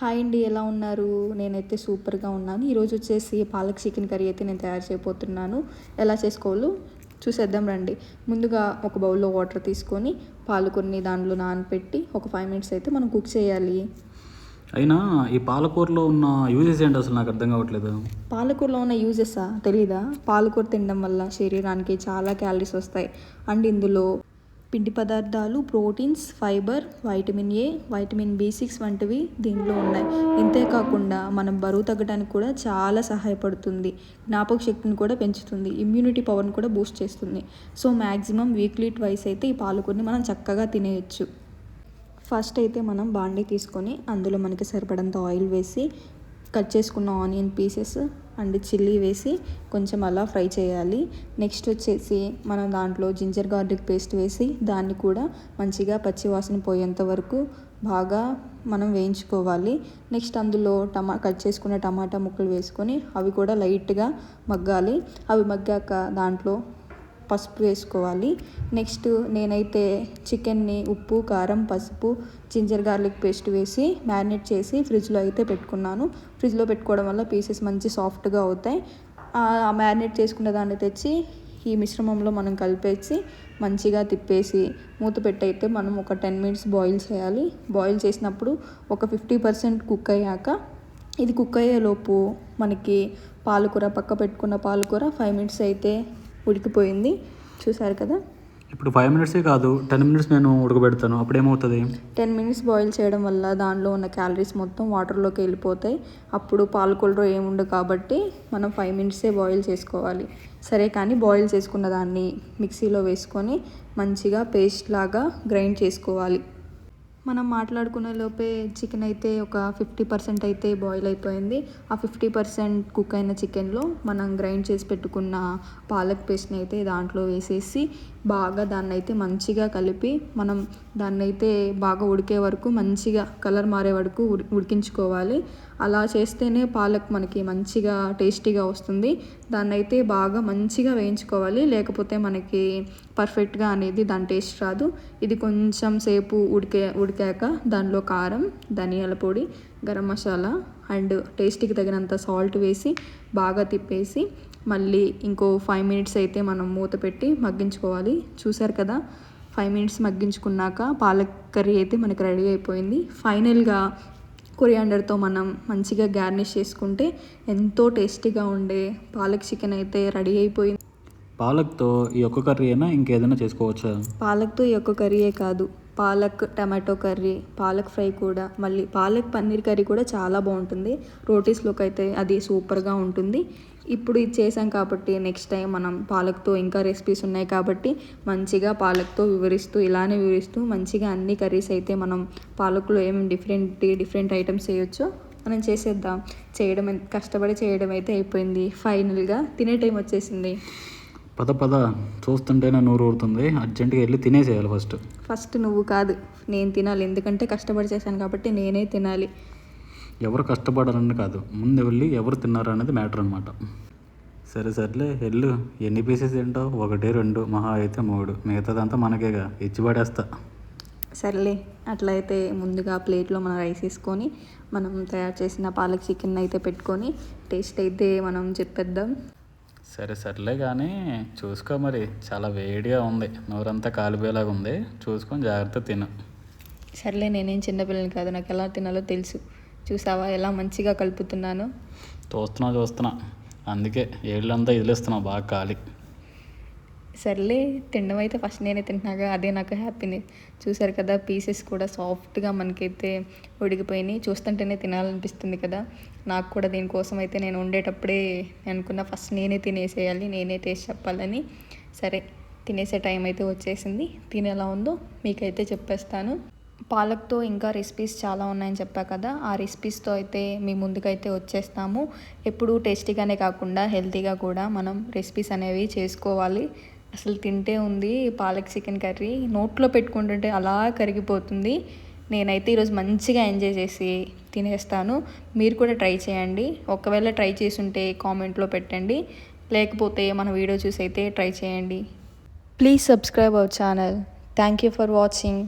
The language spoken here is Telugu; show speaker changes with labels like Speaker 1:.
Speaker 1: హాయ్ అండి ఎలా ఉన్నారు? నేనైతే సూపర్గా ఉన్నాను. ఈరోజు వచ్చేసి పాలక్ చికెన్ కర్రీ అయితే నేను తయారు చేయబోతున్నాను. ఎలా చేసుకోవాలో చూసేద్దాం రండి. ముందుగా ఒక బౌల్లో వాటర్ తీసుకొని పాలకూరని దాంట్లో నానపెట్టి ఒక ఫైవ్ మినిట్స్ అయితే మనం కుక్ చేయాలి.
Speaker 2: అయినా ఈ పాలకూరలో ఉన్న యూజెస్ ఏంటి అసలు? నాకు అర్థం కావట్లేదు.
Speaker 1: పాలకూరలో ఉన్న యూజెసా? తెలీదా? పాలకూర తినడం వల్ల శరీరానికి చాలా క్యాలరీస్ వస్తాయి. అండ్ ఇందులో పిండి పదార్థాలు proteins fibre vitamin A vitamin B six వంటివి దీనిలో ఉన్నాయి. ఇంతే కాకుండా మనం బరువు తగ్గడానికి కూడా చాలా సహాయపడుతుంది. జ్ఞాపక శక్తిని కూడా పెంచుతుంది. ఇమ్యూనిటీ పవర్ని కూడా బూస్ట్ చేస్తుంది. సో మ్యాక్సిమం వీక్లీ ట్వైస్ అయితే ఈ పాలకూరని మనం చక్కగా తినేయచ్చు. ఫస్ట్ అయితే మనం బాండీ తీసుకొని అందులో మనకి సరిపడంత ఆయిల్ వేసి కట్ చేసుకున్న ఆనియన్ పీసెస్ అండ్ చిల్లీ వేసి కొంచెం అలా ఫ్రై చేయాలి. నెక్స్ట్ వచ్చేసి మనం దాంట్లో జింజర్ గార్లిక్ పేస్ట్ వేసి దాన్ని కూడా మంచిగా పచ్చివాసన పోయేంత వరకు బాగా మనం వేయించుకోవాలి. నెక్స్ట్ అందులో టమా కట్ చేసుకున్న టమాటా ముక్కలు వేసుకొని అవి కూడా లైట్గా మగ్గాలి. అవి మగ్గాక దాంట్లో పసుపు వేసుకోవాలి. నెక్స్ట్ నేనైతే చికెన్ని ఉప్పు కారం పసుపు జింజర్ గార్లిక్ పేస్ట్ వేసి మ్యారినేట్ చేసి ఫ్రిడ్జ్లో అయితే పెట్టుకున్నాను. ఫ్రిడ్జ్లో పెట్టుకోవడం వల్ల పీసెస్ మంచి సాఫ్ట్గా అవుతాయి. ఆ మ్యారినేట్ చేసుకున్న దాన్ని తెచ్చి ఈ మిశ్రమంలో మనం కలిపేసి మంచిగా తిప్పేసి మూత పెట్టయితే మనం ఒక టెన్ మినిట్స్ బాయిల్ చేయాలి. బాయిల్ చేసినప్పుడు ఒక ఫిఫ్టీ పర్సెంట్ కుక్ అయ్యాక ఇది కుక్ అయ్యేలోపు మనకి పాలకూర పక్క పెట్టుకున్న పాలకూర ఫైవ్ మినిట్స్ అయితే ఉడికిపోయింది. చూసారు కదా?
Speaker 2: ఇప్పుడు ఫైవ్ మినిట్సే కాదు టెన్ మినిట్స్ నేను ఉడకబెడతాను. అప్పుడు ఏమవుతుంది
Speaker 1: టెన్ మినిట్స్ బాయిల్ చేయడం వల్ల దానిలో ఉన్న క్యాలరీస్ మొత్తం వాటర్లోకి వెళ్ళిపోతాయి. అప్పుడు పాలకూరలో ఏముండదు కాబట్టి మనం ఫైవ్ మినిట్సే బాయిల్ చేసుకోవాలి. సరే కానీ బాయిల్ చేసుకున్న దాన్ని మిక్సీలో వేసుకొని మంచిగా పేస్ట్ లాగా గ్రైండ్ చేసుకోవాలి. మనం మాట్లాడుకునే లోపే చికెన్ అయితే ఒక ఫిఫ్టీ పర్సెంట్ అయితే బాయిల్ అయిపోయింది. ఆ ఫిఫ్టీ పర్సెంట్ కుక్ అయిన చికెన్లో మనం గ్రైండ్ చేసి పెట్టుకున్న పాలక్ పేస్ట్ని అయితే దాంట్లో వేసేసి బాగా దాన్ని అయితే మంచిగా కలిపి మనం దాన్ని అయితే బాగా ఉడికే వరకు మంచిగా కలర్ మారే వరకు ఉడికించుకోవాలి. అలా చేస్తేనే పాలక్ మనకి మంచిగా టేస్టీగా వస్తుంది. దాన్ని అయితే బాగా మంచిగా వేయించుకోవాలి. లేకపోతే మనకి పర్ఫెక్ట్గా అనేది దాని టేస్ట్ రాదు. ఇది కొంచెం సేపు ఉడికే ఉడికాక దానిలో కారం ధనియాల పొడి గరం మసాలా అండ్ టేస్ట్కి తగినంత సాల్ట్ వేసి బాగా తిప్పేసి మళ్ళీ ఇంకో ఫైవ్ మినిట్స్ అయితే మనం మూత పెట్టి మగ్గించుకోవాలి. చూసారు కదా? ఫైవ్ మినిట్స్ మగ్గించుకున్నాక పాలక్ కర్రీ అయితే మనకి రెడీ అయిపోయింది. ఫైనల్గా కొరియాండర్తో మనం మంచిగా గార్నిష్ చేసుకుంటే ఎంతో టేస్టీగా ఉండే పాలక్ చికెన్ అయితే రెడీ అయిపోయింది.
Speaker 2: పాలక్తో ఈ ఒక్క కర్రీ అయినా ఇంకేదైనా చేసుకోవచ్చా?
Speaker 1: పాలక్తో ఈ ఒక్క కర్రీయే కాదు. Palak tomato curry palak fry కూడా. మళ్ళీ పాలక్ పన్నీర్ కర్రీ కూడా చాలా బాగుంటుంది. రోటీస్లోకి అయితే అది సూపర్గా ఉంటుంది. ఇప్పుడు ఇది చేసాం కాబట్టి నెక్స్ట్ టైం మనం పాలక్తో ఇంకా రెసిపీస్ ఉన్నాయి కాబట్టి మంచిగా పాలక్తో వివరిస్తూ ఇలానే వివరిస్తూ మంచిగా అన్ని కర్రీస్ అయితే మనం పాలక్లో ఏమేమి డిఫరెంట్ డిఫరెంట్ ఐటమ్స్ చేయొచ్చో మనం చేసేద్దాం. చేయడం కష్టపడి చేయడం అయితే అయిపోయింది. ఫైనల్గా తినే టైం వచ్చేసింది.
Speaker 2: పద పద చూస్తుంటేనే నూరు ఊరుతుంది. అర్జెంటుగా వెళ్ళి తినేసేయాలి ఫస్ట్.
Speaker 1: ఫస్ట్ నువ్వు కాదు నేను తినాలి. ఎందుకంటే కష్టపడి చేశాను కాబట్టి నేనే తినాలి.
Speaker 2: ఎవరు కష్టపడాలని కాదు ముందు వెళ్ళి ఎవరు తిన్నారు అనేది మ్యాటర్ అనమాట సరే సర్లే వెళ్ళు. ఎన్ని పీసెస్ తింటావు? ఒకటి రెండు మహా అయితే మూడు. మిగతాదంతా మనకేగా ఇచ్చి పడేస్తా.
Speaker 1: సర్లే అట్లయితే ముందుగా ప్లేట్లో మనం రైస్ వేసుకొని మనం తయారు చేసిన పాలక్ చికెన్ అయితే పెట్టుకొని టేస్ట్ అయితే మనం చెప్పేద్దాం.
Speaker 2: సరే సర్లే కానీ చూసుకో మరి. చాలా వేడిగా ఉంది. నోరంతా కాలిపోయేలాగా ఉంది. చూసుకొని జాగ్రత్త తిను.
Speaker 1: సర్లే నేనేం చిన్నపిల్లని కాదు. నాకు ఎలా తినాలో తెలుసు. చూసావా? ఎలా మంచిగా కలుపుతున్నాను.
Speaker 2: చూస్తున్నా చూస్తున్నా. అందుకే ఏళ్ళంతా ఇదిలేస్తున్నా. బాగా కాలి.
Speaker 1: సర్లే తినడం అయితే ఫస్ట్ నేనే తింటున్నాగా అదే నాకు హ్యాపీనెస్ చూసారు కదా పీసెస్ కూడా సాఫ్ట్గా మనకైతే ఉడికిపోయినాయి. చూస్తుంటేనే తినాలనిపిస్తుంది కదా. నాకు కూడా దీనికోసం అయితే నేను ఉండేటప్పుడే అనుకున్న ఫస్ట్ నేనే తినేసేయాలి నేనే టేస్ట్ చెప్పాలని. సరే తినేసే టైం అయితే వచ్చేసింది. తినేలా ఉందో మీకైతే చెప్పేస్తాను. పాలక్తో ఇంకా రెసిపీస్ చాలా ఉన్నాయని చెప్పా కదా. ఆ రెసిపీస్తో అయితే మీ ముందుకైతే వచ్చేస్తాము. ఎప్పుడు టేస్టీగానే కాకుండా హెల్తీగా కూడా మనం రెసిపీస్ అనేవి చేసుకోవాలి. అసలు తింటే ఉంది పాలక్ చికెన్ కర్రీ. నోట్లో పెట్టుకుంటుంటే అలా కరిగిపోతుంది. నేనైతే ఈరోజు మంచిగా ఎంజాయ్ చేసి తినేస్తాను. మీరు కూడా ట్రై చేయండి. ఒకవేళ ట్రై చేసి ఉంటే కామెంట్లో పెట్టండి. లేకపోతే మన వీడియో చూసి అయితే ట్రై చేయండి. Please subscribe our channel. Thank you for watching.